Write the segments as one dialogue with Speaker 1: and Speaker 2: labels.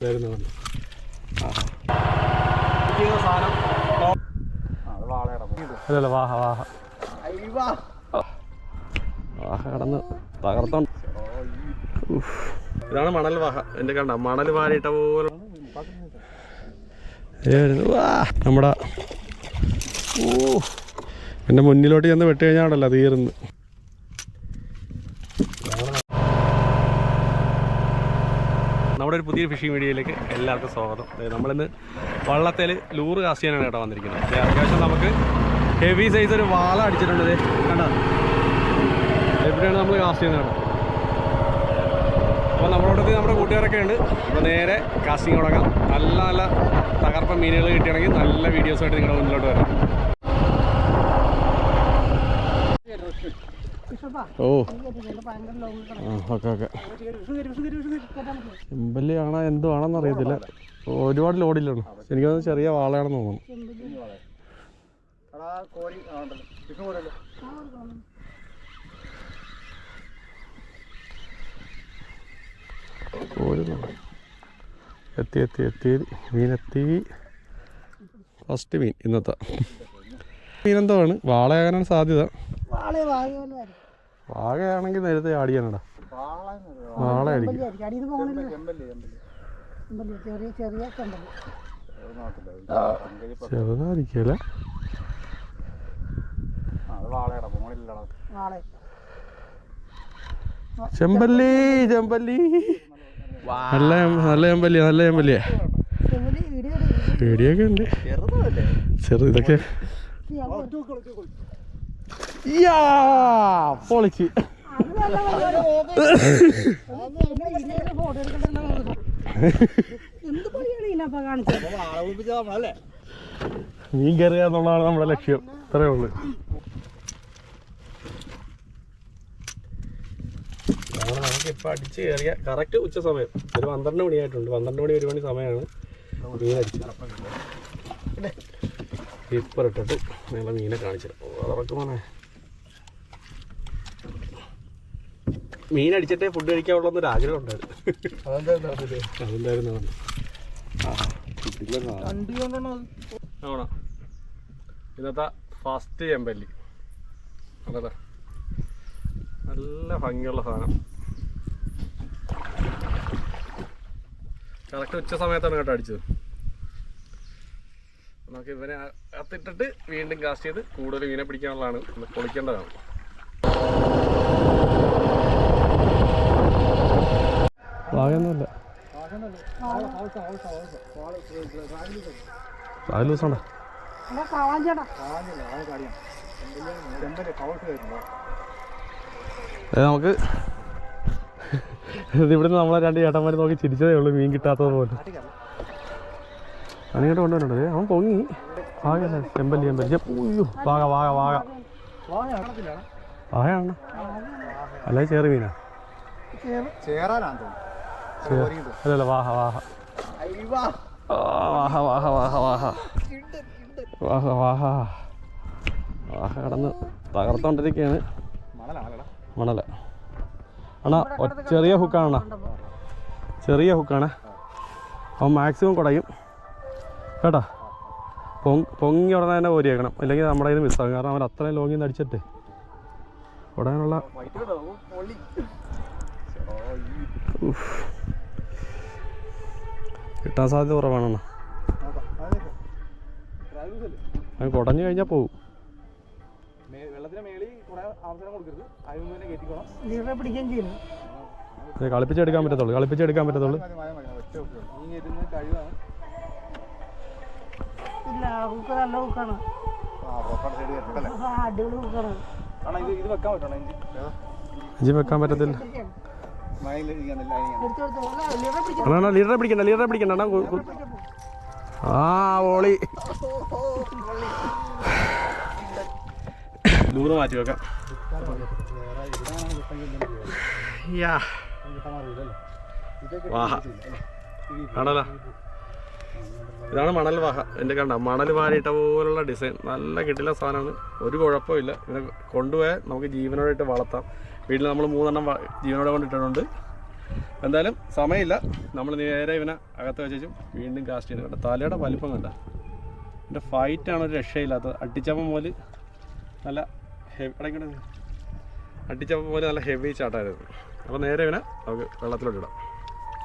Speaker 1: വരുന്നതാണ് അല്ലല്ല വാഹ വാഹ. വാഹ കടന്ന് തകർത്തോണ്ട്. ഉഫ്. ഇതാണ് മണൽ വാഹ. എന്റെ കണ്ട മണൽ വാരിയിട്ട പോലെ. നമ്മുടെ ഓ എന്റെ മുന്നിലോട്ട് ചെന്ന് വെട്ടുകഴിഞ്ഞാണല്ലോ തീർന്ന് നമ്മുടെ ഒരു പുതിയ ഫിഷിംഗ് വീഡിയോയിലേക്ക് എല്ലാവർക്കും സ്വാഗതം. നമ്മളിന്ന് വള്ളത്തിൽ ലൂറ് കാസ്റ്റ് ചെയ്യാനാണ് കേട്ടോ വന്നിരിക്കുന്നത്. അത്യാവശ്യം നമുക്ക് ഹെവി സൈസ് ഒരു വാള അടിച്ചിട്ടുണ്ട് കണ്ടോ? എവിടെയാണ് നമ്മൾ കാസ്റ്റ് ചെയ്യുന്നത് കേട്ടോ? അപ്പോൾ നമ്മുടെ കൂട്ടത്തിൽ നമ്മുടെ കൂട്ടുകാരൊക്കെ ഉണ്ട്. അപ്പോൾ നേരെ കാസ്റ്റിംഗ് തുടങ്ങാം. നല്ല നല്ല തകർപ്പൻ മീനുകൾ കിട്ടുകയാണെങ്കിൽ നല്ല വീഡിയോസായിട്ട് നിങ്ങളുടെ മുന്നിലോട്ട് വരാം. ഓ. ആ ഓക്കെ ഓക്കെ. ചെമ്പല്ലി ആണോ എന്തോ ആണെന്ന് അറിയത്തില്ല. ഒരുപാട് ലോഡില്ലാണ് എനിക്ക് ചെറിയ വാളയാണെന്ന് തോന്നുന്നു. എത്തി എത്തി എത്തി. മീനെത്തി. ഫസ്റ്റ് മീൻ ഇന്നത്തെ. മീനെന്തോണ് വാളയാകാനാണ് സാധ്യത.
Speaker 2: വാളെ വാങ്ങിയല്ലോ
Speaker 1: വാകയാണെങ്കിൽ നേരത്തെ ആടിയാനടാ
Speaker 2: വാള
Speaker 1: ചെറുതായിരിക്കല്ലേ ചെമ്പല്ലി ചെമ്പല്ലി. നല്ല നല്ല ചെമ്പല്ലി നല്ല ചെമ്പല്ലിയാ.
Speaker 2: വീഡിയോ
Speaker 1: പേടിയൊക്കെ ഉണ്ട്. ചെറു ഇതൊക്കെ യാ പൊളിച്ച് മീൻ കയറുക എന്നുള്ളതാണ് നമ്മുടെ ലക്ഷ്യം. ഇത്രേ ഉള്ളു. നമുക്കിപ്പോൾ അടിച്ച് കയറിയ കറക്റ്റ് ഉച്ച സമയം. ഒരു പന്ത്രണ്ട് മണിയായിട്ടുണ്ട്. പന്ത്രണ്ട് മണി ഒരു മണി സമയമാണ് മീൻ അടിച്ചത്. ഇപ്പം ഇട്ടിട്ട് നല്ല മീനെ കാണിച്ചത് ഉറക്കുമോനെ മീൻ അടിച്ചിട്ടേ ഫുഡ് കഴിക്കാവുള്ളൊരു ആഗ്രഹം ഉണ്ടായിരുന്നു. അതെന്തായിരുന്നു അത്? ആണോ? ഇന്നത്തെ ഫസ്റ്റ് ചെമ്പല്ലി. അതല്ലേ നല്ല ഭംഗിയുള്ള സാധനം. കറക്റ്റ് ഉച്ച സമയത്താണ് കേട്ടോ അടിച്ചത്. നമുക്ക് ഇവനെ അകത്തിട്ടിട്ട് വീണ്ടും കാസ്റ്റ് ചെയ്ത് കൂടുതൽ മീനെ പിടിക്കാനുള്ളതാണ്. പൊളിക്കേണ്ടതാണ് ഭാഗമൊന്നുമില്ല
Speaker 2: വാഴ കാവാഞ്ചേട്ടാ
Speaker 1: നമുക്ക് ഇത് ഇവിടുന്ന് നമ്മളെ രണ്ട് ചേട്ടന്മാർ നോക്കി ചിരിച്ചതേ ഉള്ളൂ മീൻ കിട്ടാത്തത് പോലെ. അനിങ്ങോട്ട് കൊണ്ടുവരണ്ടേ അവൻ പൊങ്ങി. വാഗല്ല ചെമ്പല്ലി ചെമ്പല്ലി. പൂയ്യോ വാഗ വാഗ വാഗ. വാഗയാണ്? അല്ലെ ചേറ് മീനാ. അല്ലല്ല വാഹ വാഹ. വാഹ വാഹ വാഹ വാഹ. വാഹ വാഹ. വാഹ കടന്ന് തകർത്തോണ്ടിരിക്കുകയാണ് മണല. അണാ ചെറിയ ഹുക്കാണോ ചെറിയ ഹുക്കാണ്. അവൻ മാക്സിമം കുടയും. കേട്ടാ? പൊങ് പൊങ്ങി ഉടനെ തന്നെ ഓരിയേക്കണം അല്ലെങ്കിൽ നമ്മുടെ കയ്യിൽ മിസ്സാകും. കാരണം അവൻ അത്രയും ലോങ്ങിൽ നിന്ന് അടിച്ചിട്ട്. ഉടനുള്ള. കിട്ടാൻ സാധ്യത കുറവാണെന്നാ. അവൻ കുടഞ്ഞു കഴിഞ്ഞാൽ പോകും കളിപ്പിച്ചെടുക്കാൻ പറ്റത്തുള്ളൂ കളിപ്പിച്ചെടുക്കാൻ പറ്റത്തുള്ളൂ.
Speaker 3: ഇഞ്ചി
Speaker 1: വെക്കാൻ പറ്റത്തില്ല. അണ്ണാ ലീഡറെ പിടിക്കണ്ട ലീഡറെ പിടിക്കണ്ട അണ്ണാ ആ ഓളി. ലൂറ് മാറ്റി വെക്കാം. വാഹ. ആണല്ലോ. ഇതാണ് മണൽ വാഹ. എന്റെ കണ്ട മണൽ വാരിയിട്ട പോലുള്ള ഡിസൈൻ നല്ല കിട്ടില്ല സാധനമാണ്. ഒരു കുഴപ്പമില്ല ഇതിനെ കൊണ്ടുപോയാൽ നമുക്ക് ജീവനോടായിട്ട് വളർത്താം. വീട്ടിൽ നമ്മൾ മൂന്നെണ്ണം ജീവനോടെ കൊണ്ടിട്ടുണ്ട് എന്തായാലും സമയമില്ല. നമ്മൾ നേരെ ഇവനെ അകത്ത് വെച്ചും വീണ്ടും കാസ്റ്റ് ചെയ്ത് കണ്ട തലയുടെ വലിപ്പം കണ്ട. എന്റെ ഫൈറ്റാണ് ഒരു രക്ഷയില്ലാത്തത്. അടിച്ചപ്പം പോലെ നല്ല ഹെവി ഇടയ്ക്കിടെ അടിച്ചപ്പം പോലെ നല്ല ഹെവി ചാട്ടായിരുന്നു അപ്പോൾ നേരെ ഇവനെ നമുക്ക് വെള്ളത്തിലോട്ട് ഇടാം.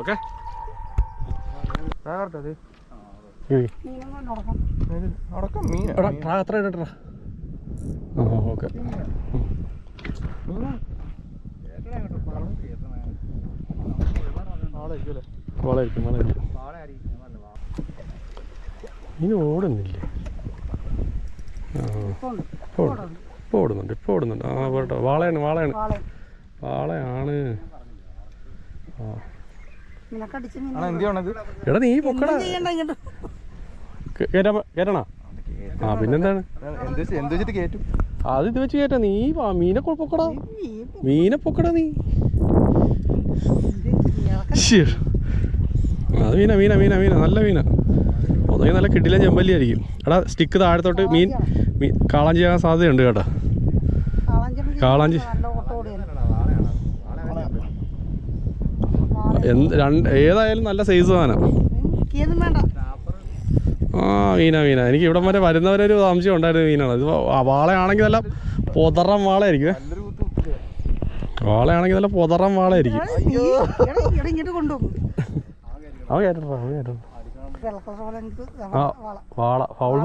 Speaker 1: ഓക്കെ അത്ര ഇടട്ടാ? ഓക്കെ. വളയിരിക്കും വളയിരിക്കും ഇനി ഓടുന്നില്ലേ. ഇപ്പോൾ ഓടും. ഇപ്പോൾ ഓടുന്നുണ്ട് ഇപ്പോൾ ഓടുന്നുണ്ട് ആ പോട്ടെ. വാളയാണ് വാളയാണ്.
Speaker 2: വാളെ.
Speaker 1: വാളയാണ്. ആ. എടാ നീ പൊക്കടാ. കയറ്റണോ ആ പിന്നെന്താണ്?
Speaker 3: എന്ത് വെച്ചിട്ട് കേറ്റും?
Speaker 1: അത് ഇത് വെച്ച് കേറ്റാ. നീ മീനെ പൊക്കടാ. മീനെ പൊക്കടാ നീ. അത് മീന മീന മീന മീന നല്ല മീന. ഒന്നെങ്കിൽ നല്ല കിട്ടില്ല ചെമ്പല്ലി ആയിരിക്കും എടാ സ്റ്റിക്ക് താഴത്തോട്ട് മീൻ മീൻ കാളാഞ്ചി ആകാൻ സാധ്യതയുണ്ട് കേട്ടോ.
Speaker 2: കാളാഞ്ചി
Speaker 1: എന്ത് രണ്ട് ഏതായാലും നല്ല സൈസ് സാധനം. ആ മീന മീന. എനിക്ക് ഇവിടം വരെ വരുന്നവരൊരു സംശയം ഉണ്ടായിരുന്നു മീനാണ്. ഇത് വാളയാണെങ്കിൽ നല്ല പൊതറം വാളയായിരിക്കും? വാളയാണെങ്കിൽ നല്ല പൊതറം
Speaker 2: വാളായിരിക്കും. ഇങ്ങോട്ട് കൊണ്ടുപോകും
Speaker 1: അവൻ കേട്ടോ അവൻ കേട്ടോ
Speaker 2: വെള്ളക്കോസ പോലെ എനിക്ക്
Speaker 1: ആ
Speaker 2: വള.
Speaker 1: വാള ഫൗൾ.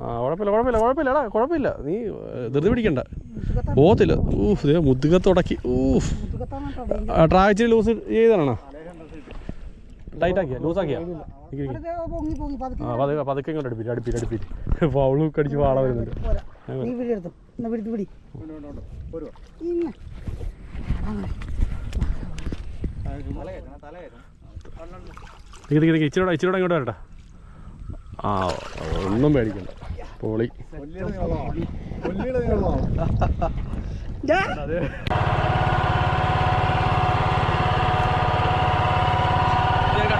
Speaker 1: ആ കുഴപ്പമില്ല കുഴപ്പമില്ല കുഴപ്പമില്ല എടാ കുഴപ്പമില്ല. നീ ധൃതി പിടിക്കണ്ട. പോകത്തില്ല. ഊഫ് ദേ മുതുകത്തുടക്കി ഊഫ്. ട്രാവച്ചിരി ലൂസ് ചെയ്തതാണോ? ടൈറ്റ് ആക്കിയാ? ലൂസ് ആ പതുക്കെ പതുക്കെ ഇങ്ങോട്ട് അടുപ്പിട്ട് അടുപ്പിട്ട് അടുപ്പിട്ട് ഹുക്ക് അടിച്ച് വാള വരുന്നുണ്ട്.
Speaker 2: പോരാ. നീ പിടി എടുത്തു? എന്നാ പിടിക്ക് പിടി. ഇങ്ങനെ അങ്ങനെ.
Speaker 1: തിക്ക് തിക്ക് തിക്ക് ഇച്ചിരി ഇച്ചിരി ഇങ്ങോട്ട് വരട്ടെ. ആ ഒന്നും പേടിക്കണ്ട. പോളി.
Speaker 2: ദാ,
Speaker 1: ഞാൻ കട്ട് ചെയ്തെടുത്തോളാം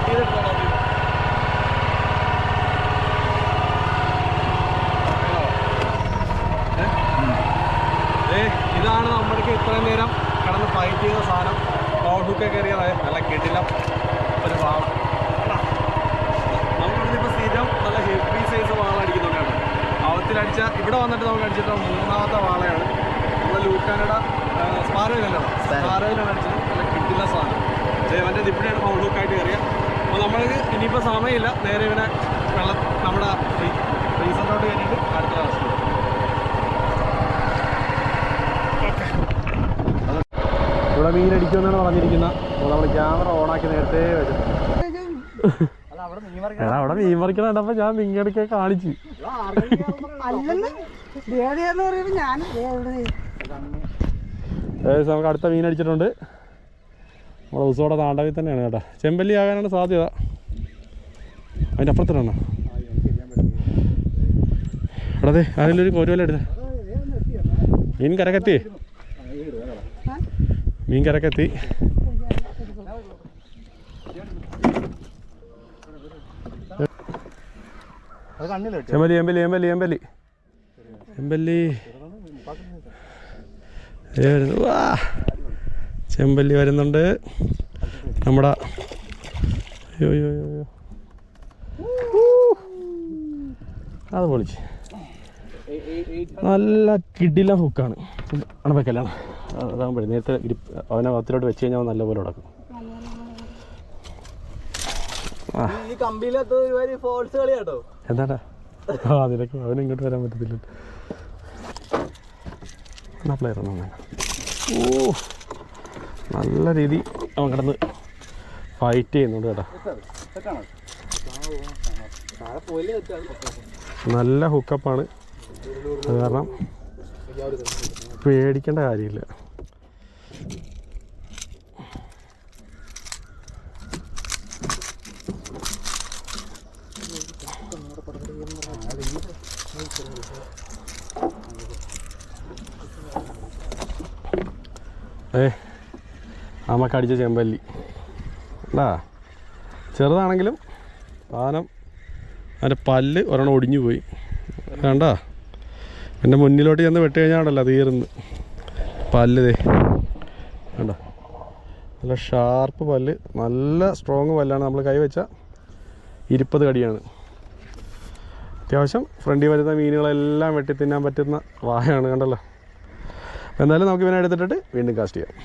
Speaker 1: ഇതാണ് നമ്മൾക്ക് ഇത്രയും നേരം കടന്ന് ഫൈറ്റ് ചെയ്ത സാധനം. പവർ ഹുക്ക് കയറിയതായ നല്ല കിടില. ഒരു വാള നമ്മളിവിടെ ഇപ്പോൾ സ്ഥിരം നല്ല ഹെവി സൈസ് വാള അടിക്കുന്നുണ്ടാണ് അവത്തിലടിച്ച ഇവിടെ വന്നിട്ട് നമുക്ക് അടിച്ചിട്ട് മൂന്നാമത്തെ വാളയാണ്. നമ്മുടെ ലൂക്കാനയുടെ സ്പാരോയിലല്ലോ? സ്പാരോയിലാണ് അടിച്ചത്. നല്ല കിടില സാധനം. ജയവന്റെ ദിപ്പിനെയാണ് പവർ ഹുക്കായിട്ട് കയറിയ. അപ്പോൾ നമ്മൾക്ക് ഇനിയിപ്പോൾ സമയമില്ല. നേരെ ഇവിടെ വെള്ളം നമ്മുടെ ഫ്രീസറിലോട്ട് കഴിഞ്ഞിട്ട് അടുത്ത ക്ലാസ്സിൽ ഇവിടെ മീനടിക്കുമെന്നാണ് പറഞ്ഞിരിക്കുന്ന. പറഞ്ഞിരിക്കുന്നത് അപ്പോൾ നമ്മൾ ക്യാമറ ഓണാക്കി നേരത്തെ വെച്ചിട്ടുണ്ട്. എടാ അവിടെ മീൻ പറിക്കണ ഞാൻ മീൻകടിക്കെ കാണിച്ചു. നമുക്ക് അടുത്ത മീൻ അടിച്ചിട്ടുണ്ട്. നമ്മുടെ ഉസോടെ താണ്ടവിൽ തന്നെയാണ് കേട്ടോ. ചെമ്പല്ലി ആകാനാണ് സാധ്യത. അതിന്റെ അപ്പുറത്തിനാണ് എടാ ദേ അതിലൊരു കോരുവല എടുത്തേ മീൻ കരക്കെത്തി മീൻ കരക്കെത്തി ചെമ്പല്ലി എമ്പല്ലി എമ്പല്ലി എമ്പല്ലി എമ്പല്ലി വരുന്നു. വാ. ചെമ്പല്ലി വരുന്നുണ്ട്. നമ്മുടെ അയ്യോ അയ്യോ അയ്യോ. അത് പൊളിച്ച്. നല്ല കിടില ഹുക്കാണ്. അണപ്പക്കല്ലാണ് അതാകുമ്പോഴേ നേരത്തെ ഗ്രിപ്പ് അവനെ വത്തിലോട്ട് വെച്ച് കഴിഞ്ഞാൽ നല്ല നല്ലപോലെ ഉടക്കും എന്താടാ? ആ അവന് ഇങ്ങോട്ട് വരാൻ പറ്റത്തില്ല പ്ലെയർ ഓ നല്ല രീതി അവൻ കിടന്ന് ഫൈറ്റ് ചെയ്യുന്നുണ്ട് കേട്ടോ. നല്ല ഹുക്കപ്പാണ് അത് കാരണം പേടിക്കേണ്ട കാര്യമില്ല. ഏ നമുക്ക് അടിച്ച ചെമ്പല്ലി. അല്ലാ ചെറുതാണെങ്കിലും സാധനം അതിന്റെ പല്ല് ഒരെണ്ണം ഒടിഞ്ഞു പോയി. കണ്ടാ? എന്റെ മുന്നിലോട്ട് ചെന്ന് വെട്ട് കഴിഞ്ഞാണല്ലോ തീർന്ന്. പല്ല് ദേ. നല്ല ഷാർപ്പ് പല്ല് നല്ല സ്ട്രോങ് പല്ലാണ് നമ്മൾ കൈവച്ച ഇരുപത് കടിയാണ്. അത്യാവശ്യം ഫ്രണ്ടിൽ വരുന്ന മീനുകളെല്ലാം വെട്ടി തിന്നാൻ പറ്റുന്ന വായാണ് കണ്ടല്ലോ? എന്തായാലും നമുക്ക് ഇവനെ എടുത്തിട്ടിട്ട് വീണ്ടും കാസ്റ്റ് ചെയ്യാം.